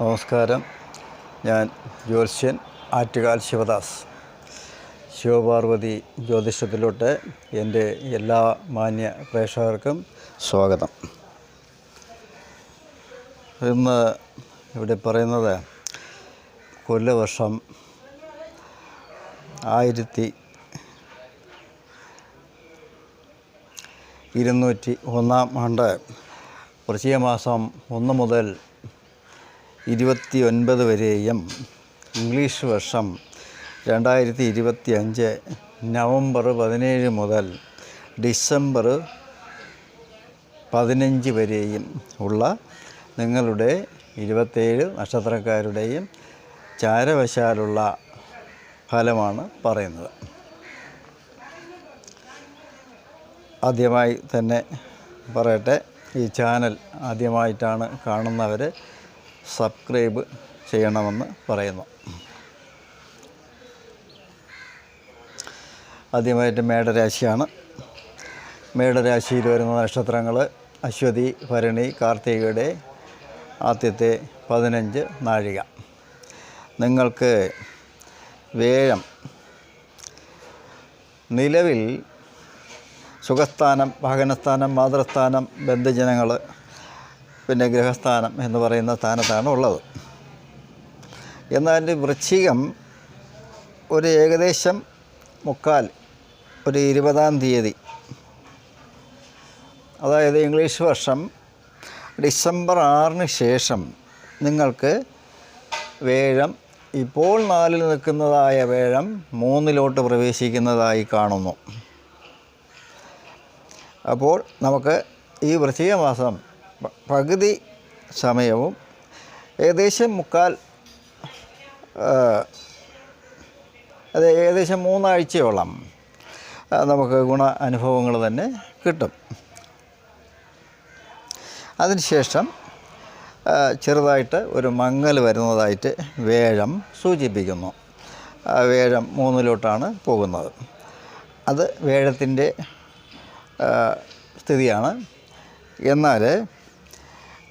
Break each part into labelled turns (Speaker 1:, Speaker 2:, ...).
Speaker 1: നമസ്കാരം. ഞാൻ ജ്യോത്സ്യൻ ആറ്റുകാൽ ശിവദാസ്. ശിവപാർവതി ജ്യോതിഷത്തിലോട്ട് എന്റെ എല്ലാ മാന്യ പ്രേക്ഷകർക്കും സ്വാഗതം. ഇന്ന് ഇവിടെ പറയുന്നത് കൊല്ലവർഷം ആയിരത്തി ഇരുന്നൂറ്റി ഒന്നാം ആണ്ട്. വൃശ്ചിക മാസം ഒന്ന് മുതൽ ഇരുപത്തി ഒൻപത് വരെയും ഇംഗ്ലീഷ് വർഷം രണ്ടായിരത്തി ഇരുപത്തി അഞ്ച് നവംബർ പതിനേഴ് മുതൽ ഡിസംബർ പതിനഞ്ച് വരെയും ഉള്ള നിങ്ങളുടെ ഇരുപത്തേഴ് നക്ഷത്രക്കാരുടെയും ചാരവശാലുള്ള ഫലമാണ് പറയുന്നത്. ആദ്യമായി തന്നെ പറയട്ടെ ഈ ചാനൽ ആദ്യമായിട്ടാണ് കാണുന്നവർ സബ്സ്ക്രൈബ് ചെയ്യണമെന്ന് പറയുന്നു. ആദ്യമായിട്ട് മേടരാശിയാണ്. മേടരാശിയിൽ വരുന്ന നക്ഷത്രങ്ങൾ അശ്വതി ഭരണി കാർത്തികയുടെ ആദ്യത്തെ പതിനഞ്ച് നാഴിക. നിങ്ങൾക്ക് വേഴം നിലവിൽ സുഖസ്ഥാനം വാഹനസ്ഥാനം മാതൃസ്ഥാനം ബന്ധുജനങ്ങൾ പിന്നെ ഗ്രഹസ്ഥാനം എന്ന് പറയുന്ന സ്ഥാനത്താണ് ഉള്ളത്. എന്നാൽ വൃശ്ചികം ഒരു ഏകദേശം മുക്കാൽ ഒരു ഇരുപതാം തീയതി അതായത് ഇംഗ്ലീഷ് വർഷം ഡിസംബർ ആറിന് ശേഷം നിങ്ങൾക്ക് വേഴം ഇപ്പോൾ നാലിൽ നിൽക്കുന്നതായ വേഴം മൂന്നിലോട്ട് പ്രവേശിക്കുന്നതായി കാണുന്നു. അപ്പോൾ നമുക്ക് ഈ വൃശ്ചിക മാസം പകുതി സമയവും ഏകദേശം മുക്കാൽ അത് ഏകദേശം മൂന്നാഴ്ചയോളം നമുക്ക് ഗുണ അനുഭവങ്ങൾ തന്നെ കിട്ടും. അതിനുശേഷം ചെറുതായിട്ട് ഒരു മങ്ങൽ വരുന്നതായിട്ട് വേഴം സൂചിപ്പിക്കുന്നു. വേഴം മൂന്നിലോട്ടാണ് പോകുന്നത്. അത് വേഴത്തിന്റെ സ്ഥിതിയാണ്. എന്നാൽ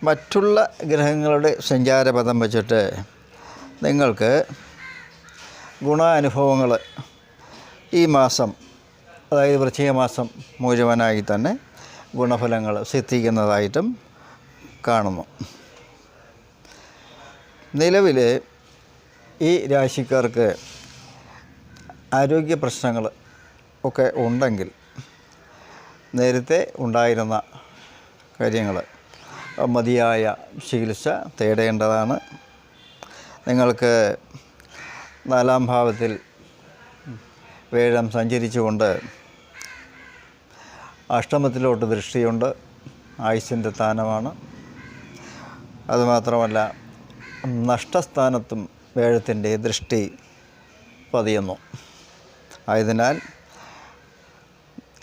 Speaker 1: മറ്റുള്ള ഗ്രഹങ്ങളുടെ സഞ്ചാരപഥം വെച്ചിട്ട് നിങ്ങൾക്ക് ഗുണാനുഭവങ്ങൾ ഈ മാസം അതായത് വൃശ്ചിക മാസം മുഴുവനായി തന്നെ ഗുണഫലങ്ങൾ സിദ്ധിക്കുന്നതായിട്ടും കാണുന്നു. നിലവിൽ ഈ രാശിക്കാർക്ക് ആരോഗ്യ പ്രശ്നങ്ങൾ ഒക്കെ ഉണ്ടെങ്കിൽ നേരത്തെ ഉണ്ടായിരുന്ന കാര്യങ്ങൾ മതിയായ ചികിത്സ തേടേണ്ടതാണ്. നിങ്ങൾക്ക് നാലാം ഭാവത്തിൽ വേഴം സഞ്ചരിച്ചുകൊണ്ട് അഷ്ടമത്തിലോട്ട് ദൃഷ്ടിയുണ്ട്. ആയുസിന്റെ സ്ഥാനമാണ്. അതുമാത്രമല്ല നഷ്ടസ്ഥാനത്തും വേഴത്തിന്റെ ദൃഷ്ടി പതിയുന്നു. ആയതിനാൽ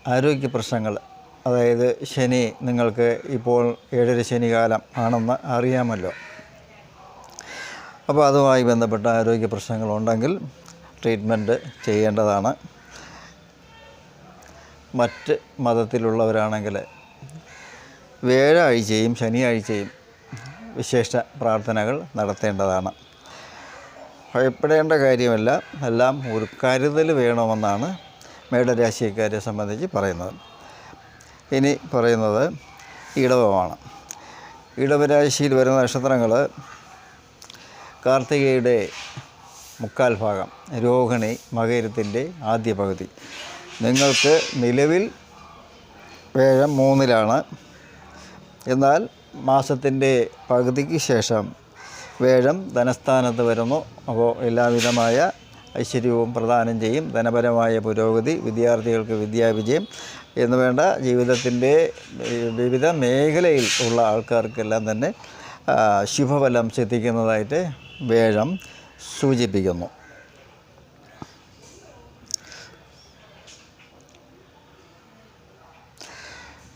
Speaker 1: ആരോഗ്യ പ്രശ്നങ്ങൾ അതായത് ശനി നിങ്ങൾക്ക് ഇപ്പോൾ ഏഴര ശനി കാലം ആണെന്ന് അറിയാമല്ലോ. അപ്പോൾ അതുമായി ബന്ധപ്പെട്ട ആരോഗ്യ പ്രശ്നങ്ങളുണ്ടെങ്കിൽ ട്രീറ്റ്മെന്റ് ചെയ്യേണ്ടതാണ്. മറ്റ് മതത്തിലുള്ളവരാണെങ്കിൽ വ്യാഴാഴ്ചയും ശനിയാഴ്ചയും വിശേഷ പ്രാർത്ഥനകൾ നടത്തേണ്ടതാണ്. ഭയപ്പെടേണ്ട കാര്യമല്ല. എല്ലാം ഒരു കരുതൽ വേണമെന്നാണ് മേടരാശിക്കാരെ സംബന്ധിച്ച് പറയുന്നത്. ഇനി പറയുന്നത് ഇടവമാണ്. ഇടവരാശിയിൽ വരുന്ന നക്ഷത്രങ്ങൾ കാർത്തികയുടെ മുക്കാൽ ഭാഗം രോഹിണി മകരത്തിന്റെ ആദ്യ പകുതി. നിങ്ങൾക്ക് നിലവിൽ വേഴം മൂന്നിലാണ്. എന്നാൽ മാസത്തിന്റെ പകുതിക്ക് ശേഷം വേഴം ധനസ്ഥാനത്ത് വരുന്നു. അപ്പോൾ എല്ലാവിധമായ ഐശ്വര്യവും പ്രദാനം ചെയ്യും. ധനപരമായ പുരോഗതി വിദ്യാർത്ഥികൾക്ക് വിദ്യാവിജയം എന്ന് വേണ്ട ജീവിതത്തിന്റെ വിവിധ മേഖലയിൽ ഉള്ള ആൾക്കാർക്കെല്ലാം തന്നെ ശുഭഫലം സിദ്ധിക്കുന്നതായിട്ട് വേഴം സൂചിപ്പിക്കുന്നു.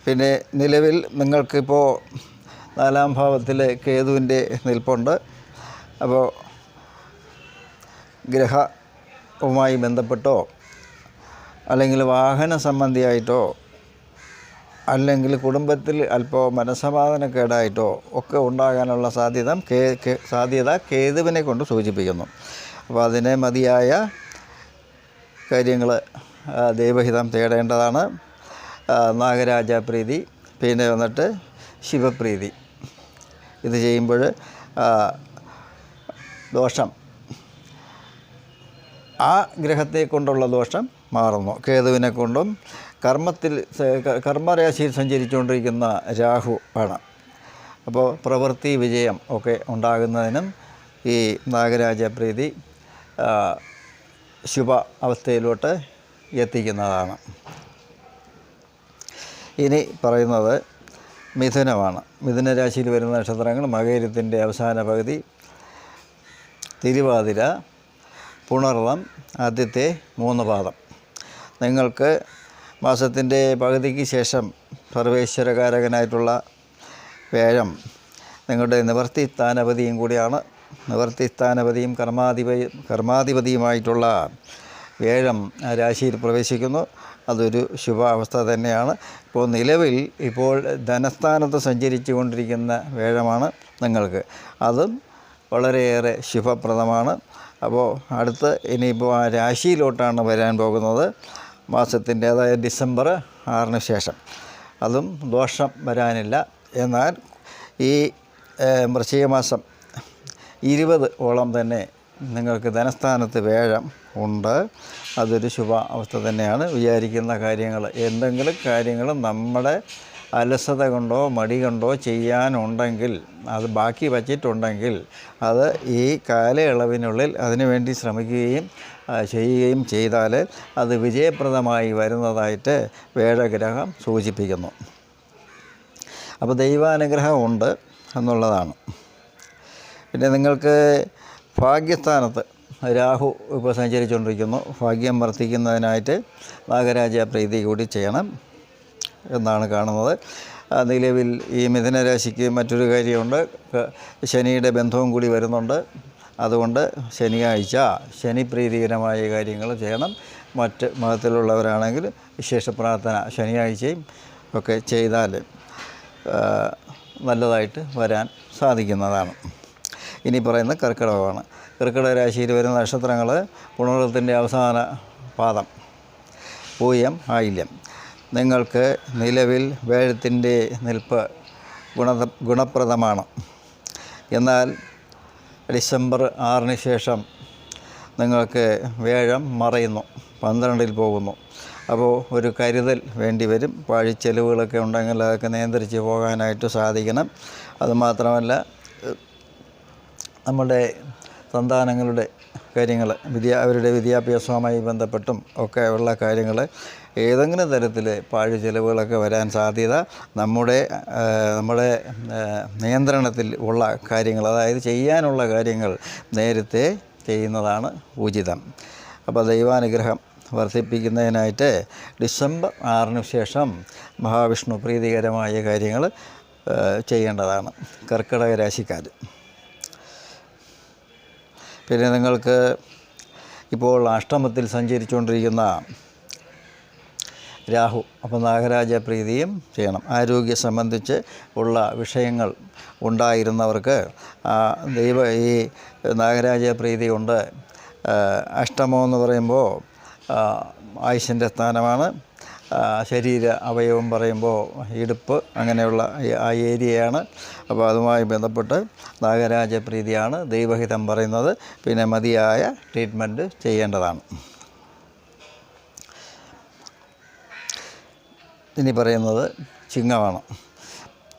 Speaker 1: പിന്നെ നിലവിൽ നിങ്ങൾക്കിപ്പോൾ നാലാം ഭാവത്തിൽ കേതുവിന്റെ നിൽപ്പുണ്ട്. അപ്പോൾ ഗ്രഹവുമായി ബന്ധപ്പെട്ടോ അല്ലെങ്കിൽ വാഹന സംബന്ധിയായിട്ടോ അല്ലെങ്കിൽ കുടുംബത്തിൽ അല്പം മനസ്സമാധാനക്കേടായിട്ടോ ഒക്കെ ഉണ്ടാകാനുള്ള സാധ്യത കേ- സാധ്യത കേതുവിനെ കൊണ്ട് സൂചിപ്പിക്കുന്നു. അപ്പോൾ അതിനെ മതിയായ കാര്യങ്ങൾ ദൈവഹിതം തേടേണ്ടതാണ്. നാഗരാജ പ്രീതി പിന്നെ വന്നിട്ട് ശിവപ്രീതി. ഇത് ചെയ്യുമ്പോൾ ദോഷം ആ ഗ്രഹത്തെ കൊണ്ടുള്ള ദോഷം മാറുന്നു. കേതുവിനെ കൊണ്ടും കർമ്മത്തിൽ കർമ്മരാശിയിൽ സഞ്ചരിച്ചുകൊണ്ടിരിക്കുന്ന രാഹു ആണ്. അപ്പോൾ പ്രവൃത്തി വിജയം ഒക്കെ ഉണ്ടാകുന്നതിനും ഈ നാഗരാജപ്രീതി പ്രീതി ശുഭ അവസ്ഥയിലോട്ട് എത്തിക്കുന്നതാണ്. ഇനി പറയുന്നത് മിഥുനമാണ്. മിഥുന രാശിയിൽ വരുന്ന നക്ഷത്രങ്ങൾ മകേരത്തിന്റെ അവസാന പകുതി തിരുവാതിര പുണർവം ആദ്യത്തെ മൂന്ന് പാദം. നിങ്ങൾക്ക് മാസത്തിന്റെ പകുതിക്ക് ശേഷം സർവേശ്വരകാരകനായിട്ടുള്ള വ്യാഴം നിങ്ങളുടെ നിവർത്തി സ്ഥാനപതിയും കൂടിയാണ്. നിവർത്തി സ്ഥാനപതിയും കർമാധിപതി കർമാധിപതിയുമായിട്ടുള്ള വ്യാഴം ആ രാശിയിൽ പ്രവേശിക്കുന്നു. അതൊരു ശുഭ അവസ്ഥ തന്നെയാണ്. ഇപ്പോൾ നിലവിൽ ഇപ്പോൾ ധനസ്ഥാനത്ത് സഞ്ചരിച്ചു കൊണ്ടിരിക്കുന്ന വ്യാഴമാണ് നിങ്ങൾക്ക്. അതും വളരെയേറെ ശുഭപ്രദമാണ്. അപ്പോൾ അടുത്ത് ഇനിയിപ്പോൾ ആ രാശിയിലോട്ടാണ് വരാൻ പോകുന്നത്. മാസത്തിന്റെ അതായത് ഡിസംബർ ആറിന് ശേഷം. അതും ദോഷം വരാനില്ല. എന്നാൽ ഈ വൃശ്ചിക മാസം ഇരുപത് ഓളം തന്നെ നിങ്ങൾക്ക് ധനസ്ഥാനത്ത് വേഴം ഉണ്ട്. അതൊരു ശുഭ അവസ്ഥ തന്നെയാണ്. വിചാരിക്കുന്ന കാര്യങ്ങൾ എന്തെങ്കിലും കാര്യങ്ങൾ നമ്മുടെ അലസത കൊണ്ടോ മടി കൊണ്ടോ ചെയ്യാനുണ്ടെങ്കിൽ അത് ബാക്കി വച്ചിട്ടുണ്ടെങ്കിൽ അത് ഈ കാലയളവിനുള്ളിൽ അതിനുവേണ്ടി ശ്രമിക്കുകയും ചെയ്യുകയും ചെയ്താൽ അത് വിജയപ്രദമായി വരുന്നതായിട്ട് വേഴഗ്രഹം സൂചിപ്പിക്കുന്നു. അപ്പോൾ ദൈവാനുഗ്രഹം ഉണ്ട് എന്നുള്ളതാണ്. പിന്നെ നിങ്ങൾക്ക് ഭാഗ്യസ്ഥാനത്ത് രാഹു ഇപ്പോൾ സഞ്ചരിച്ചുകൊണ്ടിരിക്കുന്നു ഭാഗ്യം വർദ്ധിക്കുന്നതിനായിട്ട് നാഗരാജ പ്രീതി കൂടി ചെയ്യണം. എന്നാണ് കാണുന്നത്. നിലവിൽ ഈ മിഥുനരാശിക്ക് മറ്റൊരു കാര്യമുണ്ട്. ശനിയുടെ ബന്ധവും കൂടി വരുന്നുണ്ട്. അതുകൊണ്ട് ശനിയാഴ്ച ശനി പ്രീതികരമായ കാര്യങ്ങൾ ചെയ്യണം. മറ്റ് മതത്തിലുള്ളവരാണെങ്കിൽ വിശേഷ പ്രാർത്ഥന ശനിയാഴ്ചയും ഒക്കെ ചെയ്താൽ നല്ലതായിട്ട് വരാൻ സാധിക്കുന്നതാണ്. ഇനി പറയുന്ന കർക്കിടകമാണ്. കർക്കിടക രാശിയിൽ വരുന്ന നക്ഷത്രങ്ങൾ പുണർത്തിന്റെ അവസാന പാദം. പൂയം ആയില്യം. നിങ്ങൾക്ക് നിലവിൽ വേഴത്തിന്റെ നിൽപ്പ് ഗുണ ഗുണപ്രദമാണ്. എന്നാൽ ഡിസംബർ ആറിന് ശേഷം നിങ്ങൾക്ക് വേഴം മറയുന്നു പന്ത്രണ്ടിൽ പോകുന്നു. അപ്പോൾ ഒരു കരുതൽ വേണ്ടി വരും. പാഴിച്ചെലവുകളൊക്കെ ഉണ്ടെങ്കിൽ അതൊക്കെ നിയന്ത്രിച്ച് പോകാനായിട്ട് സാധിക്കണം. അതുമാത്രമല്ല നമ്മുടെ സന്താനങ്ങളുടെ കാര്യങ്ങൾ വിദ്യാ അവരുടെ വിദ്യാഭ്യാസവുമായി ബന്ധപ്പെട്ടും ഒക്കെ ഉള്ള കാര്യങ്ങൾ ഏതെങ്കിലും തരത്തിൽ പാഴ് ചിലവുകളൊക്കെ വരാൻ സാധ്യത നമ്മുടെ നമ്മുടെ നിയന്ത്രണത്തിൽ ഉള്ള കാര്യങ്ങൾ അതായത് ചെയ്യാനുള്ള കാര്യങ്ങൾ നേരത്തെ ചെയ്യുന്നതാണ് ഉചിതം. അപ്പോൾ ദൈവാനുഗ്രഹം വർദ്ധിപ്പിക്കുന്നതിനായിട്ട് ഡിസംബർ ആറിന് ശേഷം മഹാവിഷ്ണു പ്രീതികരമായ കാര്യങ്ങൾ ചെയ്യേണ്ടതാണ്. കർക്കിടക രാശിക്കാർ പിന്നെ നിങ്ങൾക്ക് ഇപ്പോൾ അഷ്ടമത്തിൽ സഞ്ചരിച്ചുകൊണ്ടിരിക്കുന്ന രാഹു അപ്പോൾ നാഗരാജ പ്രീതിയും ചെയ്യണം. ആരോഗ്യ സംബന്ധിച്ച് ഉള്ള വിഷയങ്ങൾ ഉണ്ടായിരുന്നവർക്ക് ദൈവ ഈ നാഗരാജ പ്രീതി ഉണ്ട്. അഷ്ടമം എന്ന് പറയുമ്പോൾ ആയുഷിന്റെ സ്ഥാനമാണ്. ശരീര അവയവം പറയുമ്പോൾ ഇടുപ്പ് അങ്ങനെയുള്ള ആ ഏരിയയാണ്. അപ്പോൾ അതുമായി ബന്ധപ്പെട്ട് നാഗരാജ പ്രീതിയാണ് ദൈവഹിതം പറയുന്നത്. പിന്നെ മതിയായ ട്രീറ്റ്മെന്റ് ചെയ്യേണ്ടതാണ്. ഇനി പറയുന്നത് ചിങ്ങമാണ്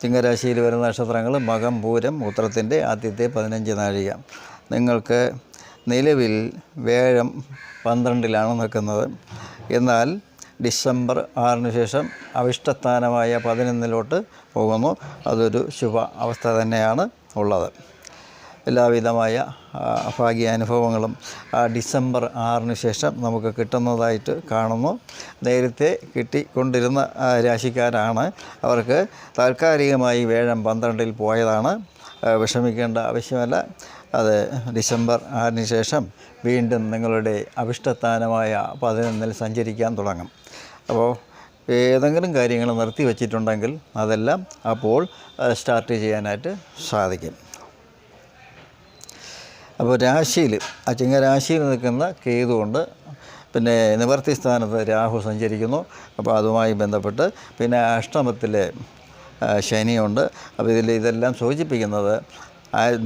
Speaker 1: ചിങ്ങരാശിയിൽ വരുന്ന നക്ഷത്രങ്ങൾ മകം പൂരം ഉത്രത്തിന്റെ ആദ്യത്തെ പതിനഞ്ച് നാഴിക. നിങ്ങൾക്ക് നിലവിൽ വേഴം പന്ത്രണ്ടിലാണ് നിൽക്കുന്നത്. എന്നാൽ ഡിസംബർ ആറിന് ശേഷം അവിഷ്ടസ്ഥാനമായ പതിനൊന്നിലോട്ട് പോകുന്നു. അതൊരു ശുഭ അവസ്ഥ തന്നെയാണ് ഉള്ളത്. എല്ലാവിധമായ ഭാഗ്യാനുഭവങ്ങളും ഡിസംബർ ആറിന് ശേഷം നമുക്ക് കിട്ടുന്നതായിട്ട് കാണുന്നു. നേരത്തെ കിട്ടിക്കൊണ്ടിരുന്ന രാശിക്കാരാണ്. അവർക്ക് താൽക്കാലികമായി വേഴം പന്ത്രണ്ടിൽ പോയതാണ്. വിഷമിക്കേണ്ട ആവശ്യമല്ല. അത് ഡിസംബർ ആറിന് ശേഷം വീണ്ടും നിങ്ങളുടെ അഭിഷ്ടസ്ഥാനമായ പതിനൊന്നിൽ സഞ്ചരിക്കാൻ തുടങ്ങും. അപ്പോൾ ഏതെങ്കിലും കാര്യങ്ങൾ നിർത്തി വച്ചിട്ടുണ്ടെങ്കിൽ അതെല്ലാം അപ്പോൾ സ്റ്റാർട്ട് ചെയ്യാനായിട്ട് സാധിക്കും. അപ്പോൾ രാശിയിൽ ആ ചിങ്ങരാശിയിൽ നിൽക്കുന്ന കേതു കൊണ്ട് പിന്നെ നിവർത്തി സ്ഥാനത്ത് രാഹു സഞ്ചരിക്കുന്നു. അപ്പോൾ അതുമായി ബന്ധപ്പെട്ട് പിന്നെ അഷ്ടമത്തിലെ ശനിയുണ്ട്. അപ്പോൾ ഇതിൽ ഇതെല്ലാം സൂചിപ്പിക്കുന്നത്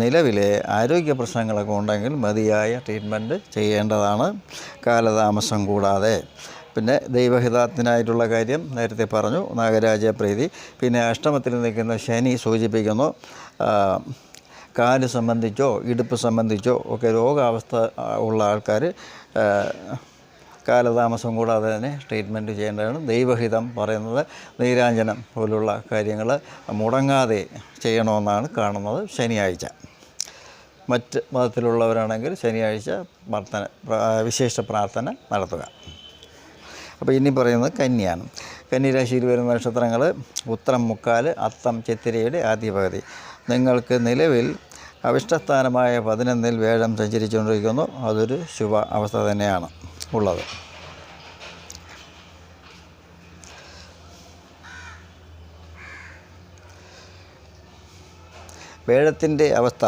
Speaker 1: നിലവിലെ ആരോഗ്യ പ്രശ്നങ്ങളൊക്കെ ഉണ്ടെങ്കിൽ മതിയായ ട്രീറ്റ്മെന്റ് ചെയ്യേണ്ടതാണ്. കാലതാമസം കൂടാതെ. പിന്നെ ദൈവഹിതാത്മനായിട്ടുള്ള കാര്യം നേരത്തെ പറഞ്ഞു നാഗരാജ പ്രീതി. പിന്നെ അഷ്ടമത്തിൽ നിൽക്കുന്ന ശനി സൂചിപ്പിക്കുന്നു കാൽ സംബന്ധിച്ചോ ഇടുപ്പ് സംബന്ധിച്ചോ ഒക്കെ രോഗാവസ്ഥ ഉള്ള ആൾക്കാർ കാലതാമസം കൂടാതെ തന്നെ ട്രീറ്റ്മെന്റ് ചെയ്യേണ്ടതാണ്. ദൈവഹിതം പറയുന്നത് നീരാഞ്ജനം പോലുള്ള കാര്യങ്ങൾ മുടങ്ങാതെ ചെയ്യണമെന്നാണ് കാണുന്നത് ശനിയാഴ്ച. മറ്റ് മതത്തിലുള്ളവരാണെങ്കിൽ ശനിയാഴ്ച പ്രാർത്ഥന പ്രാ- വിശേഷ പ്രാർത്ഥന നടത്തുക. അപ്പോൾ ഇനി പറയുന്നത് കന്യാണ് കന്നിരാശിയിൽ വരുന്ന നക്ഷത്രങ്ങൾ ഉത്തരം മുക്കാൽ അത്തം ചെത്തിരയുടെ ആദ്യ പകുതി നിങ്ങൾക്ക് നിലവിൽ അവിഷ്ടസ്ഥാനമായ പതിനൊന്നിൽ വേഴം സഞ്ചരിച്ചുകൊണ്ടിരിക്കുന്നു. അതൊരു ശുഭ അവസ്ഥ തന്നെയാണ് ഉള്ളത്. വേഴത്തിന്റെ അവസ്ഥ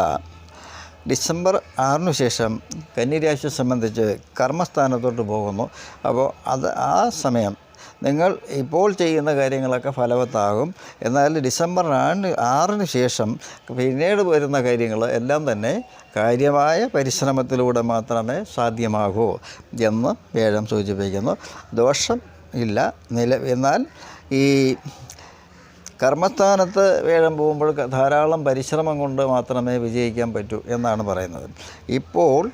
Speaker 1: ഡിസംബർ ആറിനു ശേഷം കന്നിരാശിയെ സംബന്ധിച്ച് കർമ്മസ്ഥാനത്തോട്ട് പോകുന്നു. അപ്പോൾ അത് ആ സമയം നിങ്ങൾ ഇപ്പോൾ ചെയ്യുന്ന കാര്യങ്ങളൊക്കെ ഫലവത്താകും. എന്നാൽ ഡിസംബർ ആറിന് ആറിന് ശേഷം പിന്നീട് വരുന്ന കാര്യങ്ങൾ എല്ലാം തന്നെ കാര്യമായ പരിശ്രമത്തിലൂടെ മാത്രമേ സാധ്യമാകൂ എന്ന് വേഴം സൂചിപ്പിക്കുന്നു. ദോഷം ഇല്ല. നില എന്നാൽ ഈ കർമ്മസ്ഥാനത്ത് വേഴം പോകുമ്പോൾ ധാരാളം പരിശ്രമം കൊണ്ട് മാത്രമേ വിജയിക്കാൻ പറ്റൂ എന്നാണ് പറയുന്നത്. ഇപ്പോൾ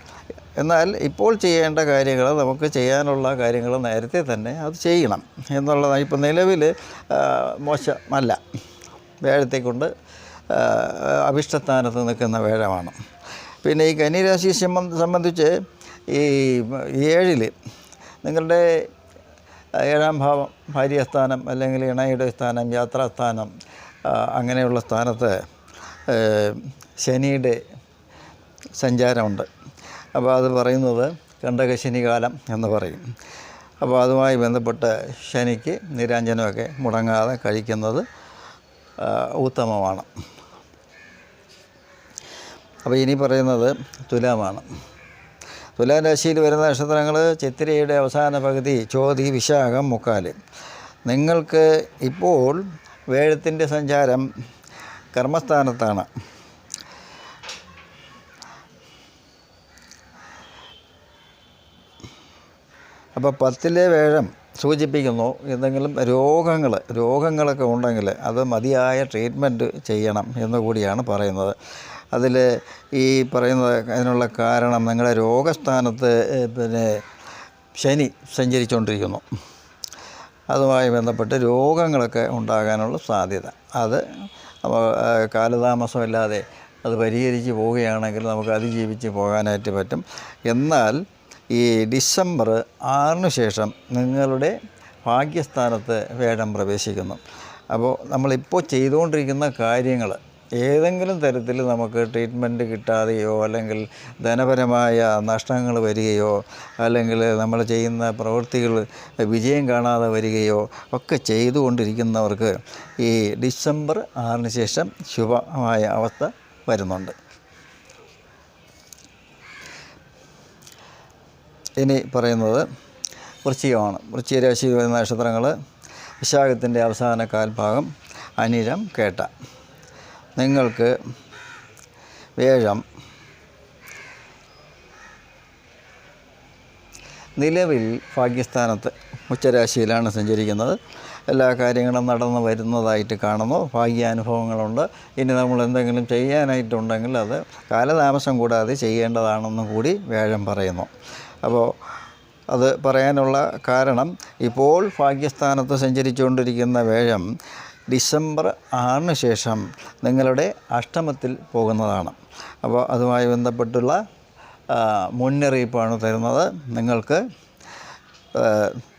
Speaker 1: എന്നാൽ ഇപ്പോൾ ചെയ്യേണ്ട കാര്യങ്ങൾ നമുക്ക് ചെയ്യാനുള്ള കാര്യങ്ങൾ നേരത്തെ തന്നെ അത് ചെയ്യണം എന്നുള്ളതാണ്. ഇപ്പോൾ നിലവിൽ മോശമല്ല. വേഴത്തെ കൊണ്ട് അഭിഷ്ടസ്ഥാനത്ത് നിൽക്കുന്ന വേഴമാണ്. പിന്നെ ഈ കന്നിരാശി സംബന്ധ- സംബന്ധിച്ച് ഈ ഏഴിൽ നിങ്ങളുടെ ഏഴാം ഭാവം ഭാര്യസ്ഥാനം അല്ലെങ്കിൽ ഇണയുടെ സ്ഥാനം യാത്രാസ്ഥാനം അങ്ങനെയുള്ള സ്ഥാനത്ത് ശനിയുടെ സഞ്ചാരമുണ്ട്. അപ്പോൾ അത് പറയുന്നത് കണ്ടകശനി കാലം എന്ന് പറയും. അപ്പോൾ അതുമായി ബന്ധപ്പെട്ട് ശനിക്ക് നിരാഞ്ജനമൊക്കെ മുടങ്ങാതെ കഴിക്കുന്നത് ഉത്തമമാണ്. അപ്പോൾ ഇനി പറയുന്നത് തുലാമാണ്. തുലാം രാശിയിൽ വരുന്ന നക്ഷത്രങ്ങൾ ചിത്തിരയുടെ അവസാന പകുതി ചോതി വിശാഖം മുക്കാൽ നിങ്ങൾക്ക് ഇപ്പോൾ വേഴത്തിന്റെ സഞ്ചാരം കർമ്മസ്ഥാനത്താണ്. അപ്പോൾ പത്തിലെ വേഴം സൂചിപ്പിക്കുന്നു. എന്തെങ്കിലും രോഗങ്ങൾ രോഗങ്ങളൊക്കെ ഉണ്ടെങ്കിൽ അത് മതിയായ ട്രീറ്റ്മെന്റ് ചെയ്യണം എന്നുകൂടിയാണ് പറയുന്നത്. അതിൽ ഈ പറയുന്നത് അതിനുള്ള കാരണം നിങ്ങളുടെ രോഗസ്ഥാനത്ത് പിന്നെ ശനി സഞ്ചരിച്ചുകൊണ്ടിരിക്കുന്നു. അതുമായി ബന്ധപ്പെട്ട് രോഗങ്ങളൊക്കെ ഉണ്ടാകാനുള്ള സാധ്യത. അത് കാലതാമസമില്ലാതെ അത് പരിഹരിച്ച് പോവുകയാണെങ്കിൽ നമുക്ക് അതിജീവിച്ച് പോകാനായിട്ട് പറ്റും. എന്നാൽ ഈ ഡിസംബർ ആറിന് ശേഷം നിങ്ങളുടെ ഭാഗ്യസ്ഥാനത്ത് വേടം പ്രവേശിക്കുന്നു. അപ്പോൾ നമ്മളിപ്പോൾ ചെയ്തുകൊണ്ടിരിക്കുന്ന കാര്യങ്ങൾ ഏതെങ്കിലും തരത്തിൽ നമുക്ക് ട്രീറ്റ്മെന്റ് കിട്ടാതെയോ അല്ലെങ്കിൽ ധനപരമായ നഷ്ടങ്ങൾ വരികയോ അല്ലെങ്കിൽ നമ്മൾ ചെയ്യുന്ന പ്രവൃത്തികൾ വിജയം കാണാതെ വരികയോ ഒക്കെ ചെയ്തുകൊണ്ടിരിക്കുന്നവർക്ക് ഈ ഡിസംബർ ആറിന് ശേഷം ശുഭമായ അവസ്ഥ വരുന്നുണ്ട്. ഇനി പറയുന്നത് വൃശ്ചികമാണ്. വൃശ്ചിക രാശി വരുന്ന നക്ഷത്രങ്ങൾ വിശാഖത്തിന്റെ അവസാന കാൽഭാഗം അനിരം കേട്ട. നിങ്ങൾക്ക് വേഴം നിലവിൽ ഭാഗ്യസ്ഥാനത്ത് ഉച്ചരാശിയിലാണ് സഞ്ചരിക്കുന്നത്. എല്ലാ കാര്യങ്ങളും നടന്നു വരുന്നതായിട്ട് കാണുന്നു. ഭാഗ്യാനുഭവങ്ങളുണ്ട് ഇനി നമ്മൾ എന്തെങ്കിലും ചെയ്യാനായിട്ടുണ്ടെങ്കിൽ അത് കാലതാമസം കൂടാതെ ചെയ്യേണ്ടതാണെന്നും കൂടി വേഴം പറയുന്നു. അപ്പോൾ അത് പറയാനുള്ള കാരണം ഇപ്പോൾ ഭാഗ്യസ്ഥാനത്ത് സഞ്ചരിച്ചുകൊണ്ടിരിക്കുന്ന വേഴം ഡിസംബർ ആറിന് ശേഷം നിങ്ങളുടെ അഷ്ടമത്തിൽ പോകുന്നതാണ്. അപ്പോൾ അതുമായി ബന്ധപ്പെട്ടുള്ള മുന്നറിയിപ്പാണ് തരുന്നത്. നിങ്ങൾക്ക്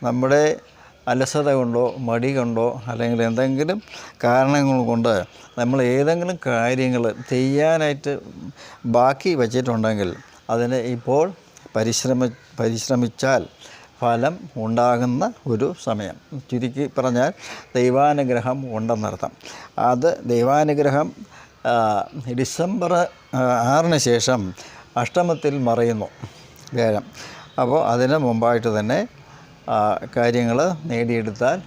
Speaker 1: നമ്മുടെ അലസത കൊണ്ടോ മടി കൊണ്ടോ അല്ലെങ്കിൽ എന്തെങ്കിലും കാരണങ്ങൾ കൊണ്ട് നമ്മൾ ഏതെങ്കിലും കാര്യങ്ങൾ ചെയ്യാനായിട്ട് ബാക്കി വച്ചിട്ടുണ്ടെങ്കിൽ അതിന് ഇപ്പോൾ പരിശ്രമ പരിശ്രമിച്ചാൽ ഫലം ഉണ്ടാകുന്ന ഒരു സമയം. ചുരുക്കി പറഞ്ഞാൽ ദൈവാനുഗ്രഹം ഉണ്ടെന്നർത്ഥം. അത് ദൈവാനുഗ്രഹം ഡിസംബർ ആറിന് ശേഷം അഷ്ടമത്തിൽ മറയുന്നു വേഴം അപ്പോൾ അതിന് മുമ്പായിട്ട് തന്നെ കാര്യങ്ങൾ നേടിയെടുത്താൽ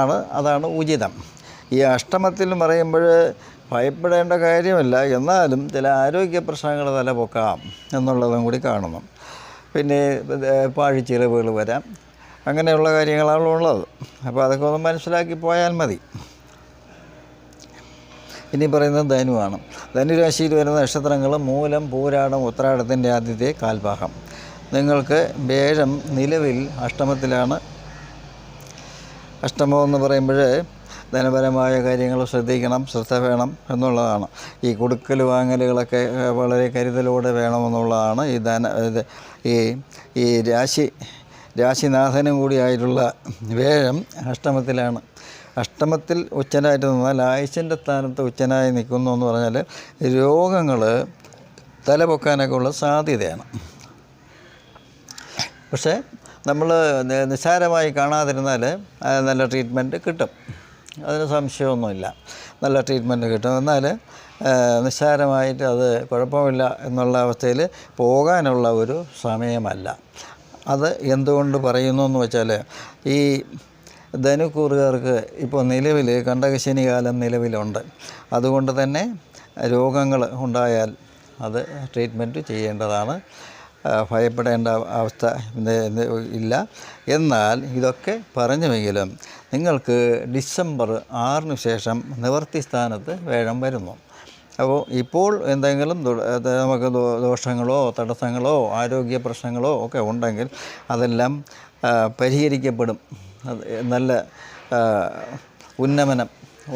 Speaker 1: ആണ് അതാണ് ഉചിതം. ഈ അഷ്ടമത്തിൽ മറയുമ്പോൾ ഭയപ്പെടേണ്ട കാര്യമല്ല. എന്നാലും ചില ആരോഗ്യ പ്രശ്നങ്ങൾ തലപൊക്കാം എന്നുള്ളതും കൂടി കാണുന്നു. പിന്നെ പാഴി ചിലവുകൾ വരാം. അങ്ങനെയുള്ള കാര്യങ്ങളാണ് ഉള്ളത്. അപ്പോൾ അതൊക്കെ ഒന്ന് മനസ്സിലാക്കി പോയാൽ മതി. ഇനി പറയുന്നത് ധനുവാണ്. ധനുരാശിയിൽ വരുന്ന നക്ഷത്രങ്ങൾ മൂലം പൂരാടം ഉത്രാടത്തിന്റെ ആദ്യത്തെ കാൽഭാഗം. നിങ്ങൾക്ക് വേഴം നിലവിൽ അഷ്ടമത്തിലാണ്. അഷ്ടമം എന്ന് പറയുമ്പോൾ ധനപരമായ കാര്യങ്ങൾ ശ്രദ്ധിക്കണം ശ്രദ്ധ വേണം എന്നുള്ളതാണ്. ഈ കൊടുക്കൽ വാങ്ങലുകളൊക്കെ വളരെ കരുതലോടെ വേണമെന്നുള്ളതാണ് ഈ ധന ഇത് ഈ ഈ രാശി രാശിനാഥനും കൂടിയായിട്ടുള്ള വേഴം അഷ്ടമത്തിലാണ്. അഷ്ടമത്തിൽ ഉച്ചനായിട്ട് നിന്നാൽ ആയുസിന്റെ സ്ഥാനത്ത് ഉച്ചനായി നിൽക്കുന്നു എന്ന് പറഞ്ഞാൽ രോഗങ്ങൾ തലപൊക്കാനൊക്കെ ഉള്ള സാധ്യതയാണ്. പക്ഷേ നമ്മൾ നിസ്സാരമായി കാണാതിരുന്നാൽ നല്ല ട്രീറ്റ്മെന്റ് കിട്ടും. അതിന് സംശയമൊന്നുമില്ല. നല്ല ട്രീറ്റ്മെന്റ് കിട്ടും. എന്നാൽ നിസ്സാരമായിട്ട് അത് കുഴപ്പമില്ല എന്നുള്ള അവസ്ഥയിൽ പോകാനുള്ള ഒരു സമയമല്ല. അത് എന്തുകൊണ്ട് പറയുന്നു എന്ന് വെച്ചാൽ ഈ ധനുക്കൂറുകാർക്ക് ഇപ്പോൾ നിലവിൽ കണ്ടകശനി കാലം നിലവിലുണ്ട്. അതുകൊണ്ട് തന്നെ രോഗങ്ങൾ ഉണ്ടായാൽ അത് ട്രീറ്റ്മെന്റ് ചെയ്യേണ്ടതാണ്. ഭയപ്പെടേണ്ട അവസ്ഥ ഇല്ല. എന്നാൽ ഇതൊക്കെ പറഞ്ഞുവെങ്കിലും നിങ്ങൾക്ക് ഡിസംബർ ആറിന് ശേഷം നിവർത്തി സ്ഥാനത്ത് വേഴം വരുന്നു. അപ്പോൾ ഇപ്പോൾ എന്തെങ്കിലും നമുക്ക് ദോഷങ്ങളോ തടസ്സങ്ങളോ ആരോഗ്യ പ്രശ്നങ്ങളോ ഒക്കെ ഉണ്ടെങ്കിൽ അതെല്ലാം പരിഹരിക്കപ്പെടും. നല്ല ഉന്നമനം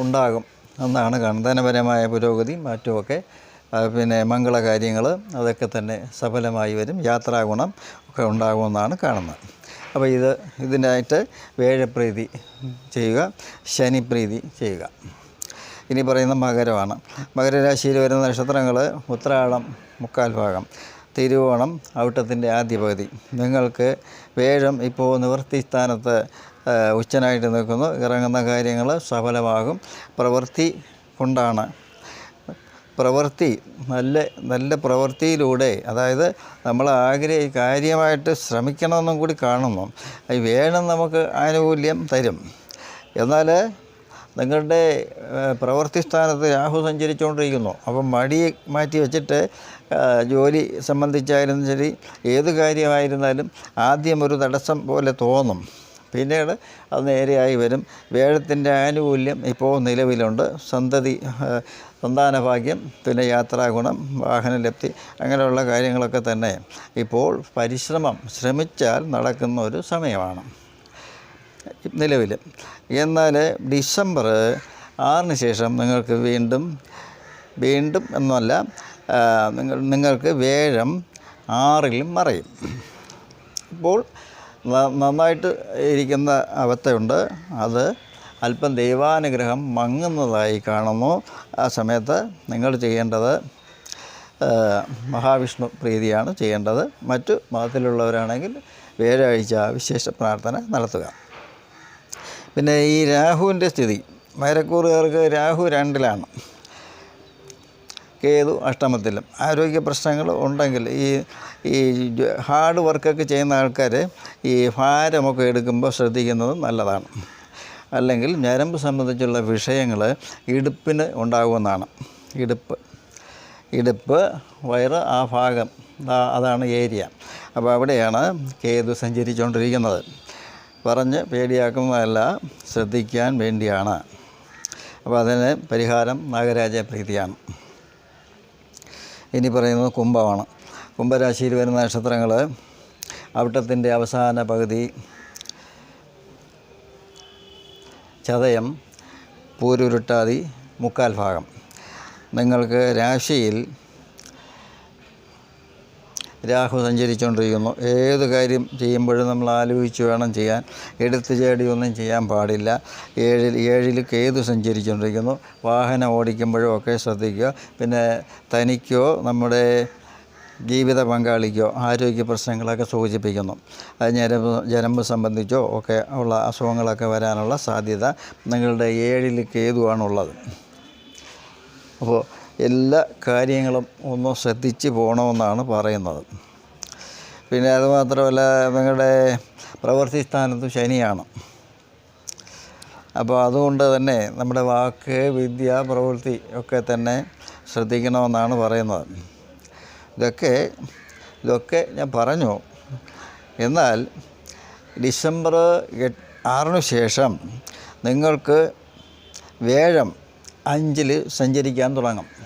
Speaker 1: ഉണ്ടാകും എന്നാണ് ധനപരമായ പുരോഗതി മറ്റുമൊക്കെ പിന്നെ മംഗളകാര്യങ്ങൾ അതൊക്കെ തന്നെ സഫലമായി വരും. യാത്രാ ഗുണം ഒക്കെ ഉണ്ടാകുമെന്നാണ് കാണുന്നത്. അപ്പോൾ ഇത് ഇതിനായിട്ട് വേഴപ്രീതി ചെയ്യുക ശനിപ്രീതി ചെയ്യുക. ഇനി പറയുന്ന മകരമാണ്. മകരരാശിയിൽ വരുന്ന നക്ഷത്രങ്ങൾ ഉത്രാളം മുക്കാൽ ഭാഗം. തിരുവോണം ഔട്ടത്തിന്റെ ആദ്യ പകുതി. നിങ്ങൾക്ക് വേഴം ഇപ്പോൾ നിവൃത്തി സ്ഥാനത്ത് ഉച്ചനായിട്ട് നിൽക്കുന്നു. ഇറങ്ങുന്ന കാര്യങ്ങൾ സഫലമാകും. പ്രവൃത്തി കൊണ്ടാണ് പ്രവൃത്തി നല്ല നല്ല പ്രവൃത്തിയിലൂടെ അതായത് നമ്മൾ ആഗ്രഹി കാര്യമായിട്ട് ശ്രമിക്കണമെന്നും കൂടി കാണുന്നു. വേണം നമുക്ക് ആനുകൂല്യം തരും. എന്നാൽ നിങ്ങളുടെ പ്രവൃത്തി സ്ഥാനത്ത് രാഹു സഞ്ചരിച്ചുകൊണ്ടിരിക്കുന്നു. അപ്പം മടി മാറ്റി വെച്ചിട്ട് ജോലി സംബന്ധിച്ചായാലും ശരി ഏത് കാര്യമായിരുന്നാലും ആദ്യം ഒരു തടസ്സം പോലെ തോന്നും. പിന്നീട് അത് നേരെയായി വരും. വേഴത്തിന്റെ ആനുകൂല്യം ഇപ്പോൾ നിലവിലുണ്ട്. സന്തതി സന്താനഭാഗ്യം പിന്നെ യാത്രാഗുണം വാഹനലബ്ധി അങ്ങനെയുള്ള കാര്യങ്ങളൊക്കെ തന്നെ ഇപ്പോൾ പരിശ്രമം ശ്രമിച്ചാൽ നടക്കുന്ന ഒരു സമയമാണ് നിലവിൽ. എന്നാൽ ഡിസംബർ ആറിന് ശേഷം നിങ്ങൾക്ക് വീണ്ടും വീണ്ടും എന്നല്ല നിങ്ങൾ നിങ്ങൾക്ക് വേഴം ആറിലും മറയും. ഇപ്പോൾ നന്നായിട്ട് ഇരിക്കുന്ന അവസ്ഥയുണ്ട്. അത് അല്പം ദൈവാനുഗ്രഹം മങ്ങുന്നതായി കാണുന്നു. ആ സമയത്ത് നിങ്ങൾ ചെയ്യേണ്ടത് മഹാവിഷ്ണു പ്രീതിയാണ് ചെയ്യേണ്ടത്. മറ്റു മതത്തിലുള്ളവരാണെങ്കിൽ വ്യാഴാഴ്ച വിശേഷ പ്രാർത്ഥന നടത്തുക. പിന്നെ ഈ രാഹുവിന്റെ സ്ഥിതി. മൈരക്കൂറുകാർക്ക് രാഹു രണ്ടിലാണ്. കേതു അഷ്ടമത്തിലും ആരോഗ്യ പ്രശ്നങ്ങൾ ഉണ്ടെങ്കിൽ ഈ ഈ ഹാർഡ് വർക്കൊക്കെ ചെയ്യുന്ന ആൾക്കാർ ഈ ഭാരമൊക്കെ എടുക്കുമ്പോൾ ശ്രദ്ധിക്കുന്നത് നല്ലതാണ്. അല്ലെങ്കിൽ ഞരമ്പ് സംബന്ധിച്ചുള്ള വിഷയങ്ങൾ ഇടുപ്പിന് ഉണ്ടാകുമെന്നാണ്. ഇടുപ്പ്. ഇടുപ്പ് വയറ് ആ ഭാഗം അതാണ് ഏരിയ. അപ്പോൾ അവിടെയാണ് കേതു സഞ്ചരിച്ചുകൊണ്ടിരിക്കുന്നത്. പറഞ്ഞ് പേടിയാക്കുന്നതല്ല ശ്രദ്ധിക്കാൻ വേണ്ടിയാണ്. അപ്പോൾ അതിന് പരിഹാരം നാഗരാജ പ്രീതിയാണ്. ഇനി പറയുന്നത് കുംഭമാണ്. കുംഭരാശിയിൽ വരുന്ന നക്ഷത്രങ്ങൾ അവിട്ടത്തിന്റെ അവസാന പകുതി ചതയം പൂരുരുട്ടാതി മുക്കാൽ ഭാഗം. നിങ്ങൾക്ക് രാശിയിൽ രാഹു സഞ്ചരിച്ചുകൊണ്ടിരിക്കുന്നു. ഏത് കാര്യം ചെയ്യുമ്പോഴും നമ്മൾ ആലോചിച്ച് വേണം ചെയ്യാൻ. എടുത്തു ചേടിയൊന്നും ചെയ്യാൻ പാടില്ല. ഏഴിൽ ഏഴിൽ കേതു സഞ്ചരിച്ചുകൊണ്ടിരിക്കുന്നു? വാഹനം ഓടിക്കുമ്പോഴും ഒക്കെ ശ്രദ്ധിക്കുക. പിന്നെ തനിക്കോ നമ്മുടെ ജീവിത പങ്കാളിക്കോ ആരോഗ്യ പ്രശ്നങ്ങളൊക്കെ സൂചിപ്പിക്കുന്നു. അത് ഞരമ്പ് ജനമ്പ് സംബന്ധിച്ചോ ഒക്കെ ഉള്ള അസുഖങ്ങളൊക്കെ വരാനുള്ള സാധ്യത നിങ്ങളുടെ ഏഴിൽ കേതുവാണുള്ളത് അപ്പോൾ എല്ലാ കാര്യങ്ങളും ഒന്ന് ശ്രദ്ധിച്ച് പോകണമെന്നാണ് പറയുന്നത്. പിന്നെ അതുമാത്രമല്ല നിങ്ങളുടെ പ്രവൃത്തി സ്ഥാനത്ത് ശനിയാണ്. അപ്പോൾ അതുകൊണ്ട് തന്നെ നമ്മുടെ വാക്ക് വിദ്യ പ്രവൃത്തി ഒക്കെ തന്നെ ശ്രദ്ധിക്കണമെന്നാണ് പറയുന്നത്. ഇതൊക്കെ ഇതൊക്കെ ഞാൻ പറഞ്ഞു. എന്നാൽ ഡിസംബർ ആറിനു ശേഷം നിങ്ങൾക്ക് വേഴം അഞ്ചിൽ സഞ്ചരിക്കാൻ തുടങ്ങും.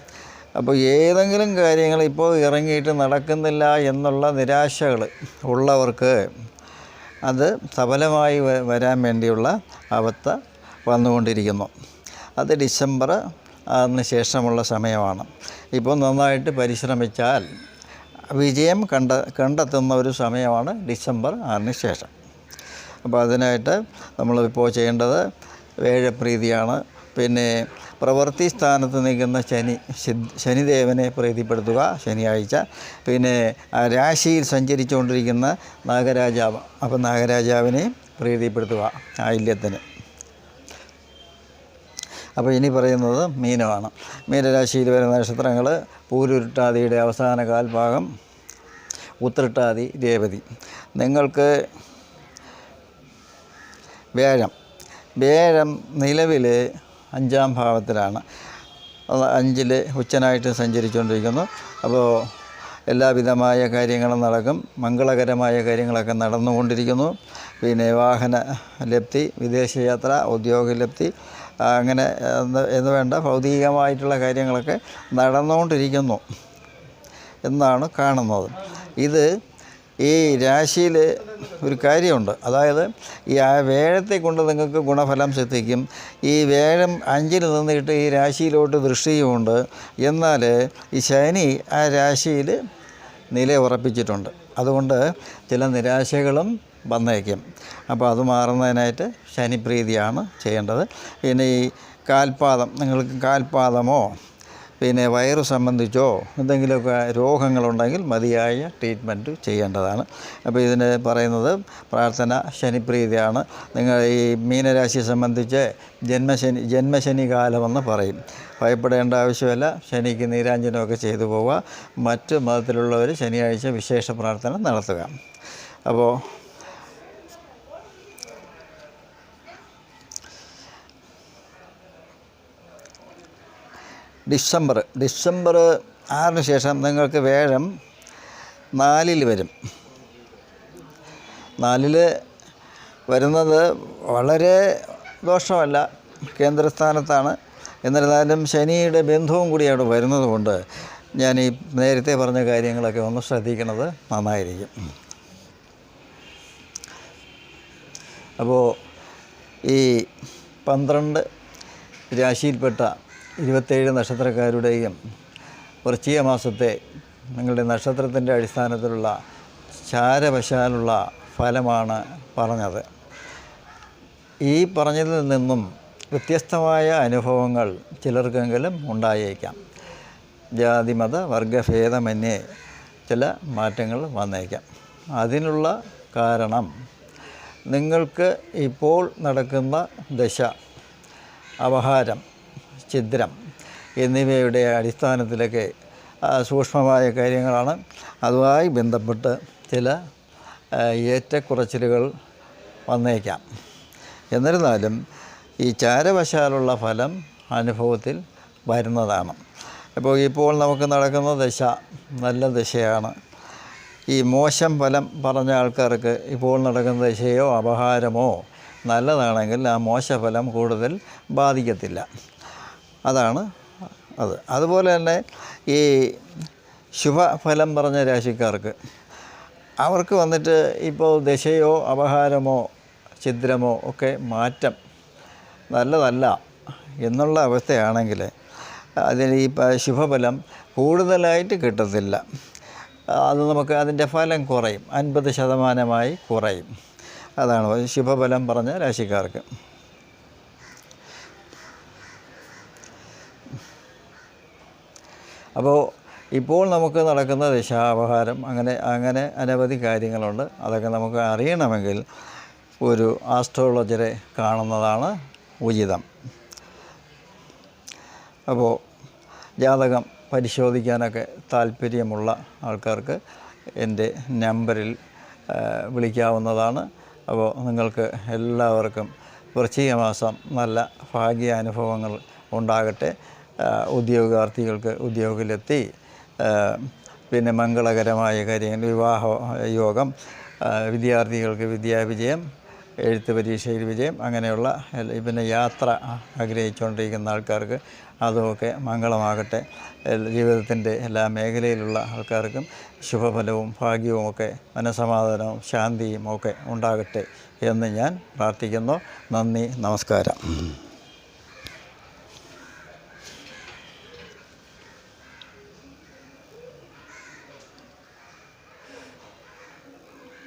Speaker 1: അപ്പോൾ ഏതെങ്കിലും കാര്യങ്ങൾ ഇപ്പോൾ ഇറങ്ങിയിട്ട് നടക്കുന്നില്ല എന്നുള്ള നിരാശകൾ ഉള്ളവർക്ക് അത് സഫലമായി വരാൻ വേണ്ടിയുള്ള അവസ്ഥ വന്നുകൊണ്ടിരിക്കുന്നു. അത് ഡിസംബർ അതിന് ശേഷമുള്ള സമയമാണ്. ഇപ്പോൾ നന്നായിട്ട് പരിശ്രമിച്ചാൽ വിജയം കണ്ട കണ്ടെത്തുന്ന ഒരു സമയമാണ് ഡിസംബർ ആറിന് ശേഷം. അപ്പോൾ അതിനായിട്ട് നമ്മളിപ്പോൾ ചെയ്യേണ്ടത് വേഴപ്രീതിയാണ്. പിന്നെ പ്രവൃത്തി സ്ഥാനത്ത് നിൽക്കുന്ന ശനി ശനിദേവനെ പ്രീതിപ്പെടുത്തുക ശനിയാഴ്ച. പിന്നെ രാശിയിൽ സഞ്ചരിച്ചുകൊണ്ടിരിക്കുന്ന നാഗരാജാവ്. അപ്പം നാഗരാജാവിനെ പ്രീതിപ്പെടുത്തുക ആയില്യത്തിന് അപ്പോൾ ഇനി പറയുന്നത് മീനമാണ്. മീനരാശിയിൽ വരുന്ന നക്ഷത്രങ്ങൾ പൂരുരുട്ടാതിയുടെ അവസാന കാൽഭാഗം ഉത്രട്ടാതി രേവതി. നിങ്ങൾക്ക് വേഴം വേഴം നിലവിൽ അഞ്ചാം ഭാവത്തിലാണ്. അഞ്ചിൽ ഉച്ചനായിട്ട് സഞ്ചരിച്ചുകൊണ്ടിരിക്കുന്നു. അപ്പോൾ എല്ലാവിധമായ കാര്യങ്ങളും നടക്കും. മംഗളകരമായ കാര്യങ്ങളൊക്കെ നടന്നുകൊണ്ടിരിക്കുന്നു. പിന്നെ വാഹന ലബ്ധി വിദേശയാത്ര ഉദ്യോഗ ലബ്ധി അങ്ങനെ എന്ന് വേണ്ട ഭൗതികമായിട്ടുള്ള കാര്യങ്ങളൊക്കെ നടന്നുകൊണ്ടിരിക്കുന്നു. എന്നാണ് കാണുന്നത്. ഇത് ഈ രാശിയിൽ ഒരു കാര്യമുണ്ട്. അതായത് ഈ ആ വേഴത്തെ കൊണ്ട് നിങ്ങൾക്ക് ഗുണഫലം സിദ്ധിക്കും. ഈ വേഴം അഞ്ചിൽ നിന്നിട്ട് ഈ രാശിയിലോട്ട് ദൃഷ്ടിയുമുണ്ട്. എന്നാൽ ഈ ശനി ആ രാശിയിൽ നില ഉറപ്പിച്ചിട്ടുണ്ട്. അതുകൊണ്ട് ചില നിരാശകളും വന്നേക്കും. അപ്പോൾ അത് മാറുന്നതിനായിട്ട് ശനിപ്രീതിയാണ് ചെയ്യേണ്ടത്. പിന്നെ ഈ കാൽപാദം നിങ്ങൾക്ക് കാൽപാദമോ പിന്നെ വയറ് സംബന്ധിച്ചോ എന്തെങ്കിലുമൊക്കെ രോഗങ്ങളുണ്ടെങ്കിൽ മതിയായ ട്രീറ്റ്മെന്റ് ചെയ്യേണ്ടതാണ്. അപ്പോൾ ഇതിന് പറയുന്നത് പ്രാർത്ഥന ശനിപ്രീതിയാണ്. നിങ്ങൾ ഈ മീനരാശിയെ സംബന്ധിച്ച് ജന്മശനി ജന്മശനി കാലമെന്ന് പറയും. ഭയപ്പെടേണ്ട ആവശ്യമില്ല. ശനിക്ക് നീരാഞ്ജനമൊക്കെ ചെയ്തു പോവുക. മറ്റ് മതത്തിലുള്ളവർ ശനിയാഴ്ച വിശേഷ പ്രാർത്ഥന നടത്തുക. അപ്പോൾ ഡിസംബർ. ഡിസംബർ ആറിന് ശേഷം നിങ്ങൾക്ക് വേഴം നാലിൽ വരും. നാലിൽ വരുന്നത് വളരെ ദോഷമല്ല. കേന്ദ്രസ്ഥാനത്താണ്. എന്നിരുന്നാലും ശനിയുടെ ബന്ധവും കൂടി അവിടെ വരുന്നത് കൊണ്ട് ഞാൻ ഈ നേരത്തെ പറഞ്ഞ കാര്യങ്ങളൊക്കെ ഒന്ന് ശ്രദ്ധിക്കുന്നത് നന്നായിരിക്കും. അപ്പോൾ ഈ പന്ത്രണ്ട് രാശിയിൽപ്പെട്ട ഇരുപത്തേഴ് നക്ഷത്രക്കാരുടെയും വൃശ്ചിക മാസത്തെ നിങ്ങളുടെ നക്ഷത്രത്തിന്റെ അടിസ്ഥാനത്തിലുള്ള ചാരവശാലുള്ള ഫലമാണ് പറഞ്ഞത്. ഈ പറഞ്ഞതിൽ നിന്നും വ്യത്യസ്തമായ അനുഭവങ്ങൾ ചിലർക്കെങ്കിലും ഉണ്ടായേക്കാം. ജാതിമത വർഗഭേദമന്യേ ചില മാറ്റങ്ങൾ വന്നേക്കാം. അതിനുള്ള കാരണം നിങ്ങൾക്ക് ഇപ്പോൾ നടക്കുന്ന ദശ അപഹാരം ഛിദ്രം എന്നിവയുടെ അടിസ്ഥാനത്തിലൊക്കെ സൂക്ഷ്മമായ കാര്യങ്ങളാണ്. അതുമായി ബന്ധപ്പെട്ട് ചില ഏറ്റക്കുറച്ചിലുകൾ വന്നേക്കാം. എന്നിരുന്നാലും ഈ ചാരവശാലുള്ള ഫലം അനുഭവത്തിൽ വരുന്നതാണ്. അപ്പോൾ ഇപ്പോൾ നമുക്ക് നടക്കുന്ന ദശ നല്ല ദശയാണ്. ഈ മോശം ഫലം പറഞ്ഞ ആൾക്കാർക്ക് ഇപ്പോൾ നടക്കുന്ന ദശയോ അപഹാരമോ നല്ലതാണെങ്കിൽ ആ മോശഫലം കൂടുതൽ ബാധിക്കത്തില്ല. അതാണ് അത്. അതുപോലെ തന്നെ ഈ ശുഭഫലം പറഞ്ഞ രാശിക്കാർക്ക് അവർക്ക് വന്നിട്ട് ഇപ്പോൾ ദശയോ അപഹാരമോ ഛിദ്രമോ ഒക്കെ മാറ്റം നല്ലതല്ല എന്നുള്ള അവസ്ഥയാണെങ്കിൽ അതിന് ഈ ശുഭഫലം കൂടുതലായിട്ട് കിട്ടത്തില്ല. അത് നമുക്ക് അതിന്റെ ഫലം കുറയും. അൻപത് ശതമാനമായി കുറയും. അതാണ് ശുഭഫലം പറഞ്ഞ രാശിക്കാർക്ക്. അപ്പോൾ ഇപ്പോൾ നമുക്ക് നടക്കുന്ന ദിശാപഹാരം അങ്ങനെ അങ്ങനെ അനവധി കാര്യങ്ങളുണ്ട്. അതൊക്കെ നമുക്ക് അറിയണമെങ്കിൽ ഒരു ആസ്ട്രോളജറെ കാണുന്നതാണ് ഉചിതം. അപ്പോൾ ജാതകം പരിശോധിക്കാനൊക്കെ താല്പര്യമുള്ള ആൾക്കാർക്ക് എന്റെ നമ്പറിൽ വിളിക്കാവുന്നതാണ്. അപ്പോൾ നിങ്ങൾക്ക് എല്ലാവർക്കും വൃശ്ചിക മാസം നല്ല ഭാഗ്യാനുഭവങ്ങൾ ഉണ്ടാകട്ടെ. ഉദ്യോഗാർത്ഥികൾക്ക് ഉദ്യോഗത്തിലെത്തി. പിന്നെ മംഗളകരമായ കാര്യങ്ങൾ വിവാഹ യോഗം വിദ്യാർത്ഥികൾക്ക് വിദ്യാവിജയം എഴുത്ത് പരീക്ഷയിൽ വിജയം അങ്ങനെയുള്ള പിന്നെ യാത്ര ആഗ്രഹിച്ചുകൊണ്ടിരിക്കുന്ന ആൾക്കാർക്ക് അതുമൊക്കെ മംഗളമാകട്ടെ. ജീവിതത്തിന്റെ എല്ലാ മേഖലയിലുള്ള ആൾക്കാർക്കും ശുഭഫലവും ഭാഗ്യവും ഒക്കെ മനസമാധാനവും ശാന്തിയും ഒക്കെ ഉണ്ടാകട്ടെ എന്ന് ഞാൻ പ്രാർത്ഥിക്കുന്നു. നന്ദി നമസ്കാരം.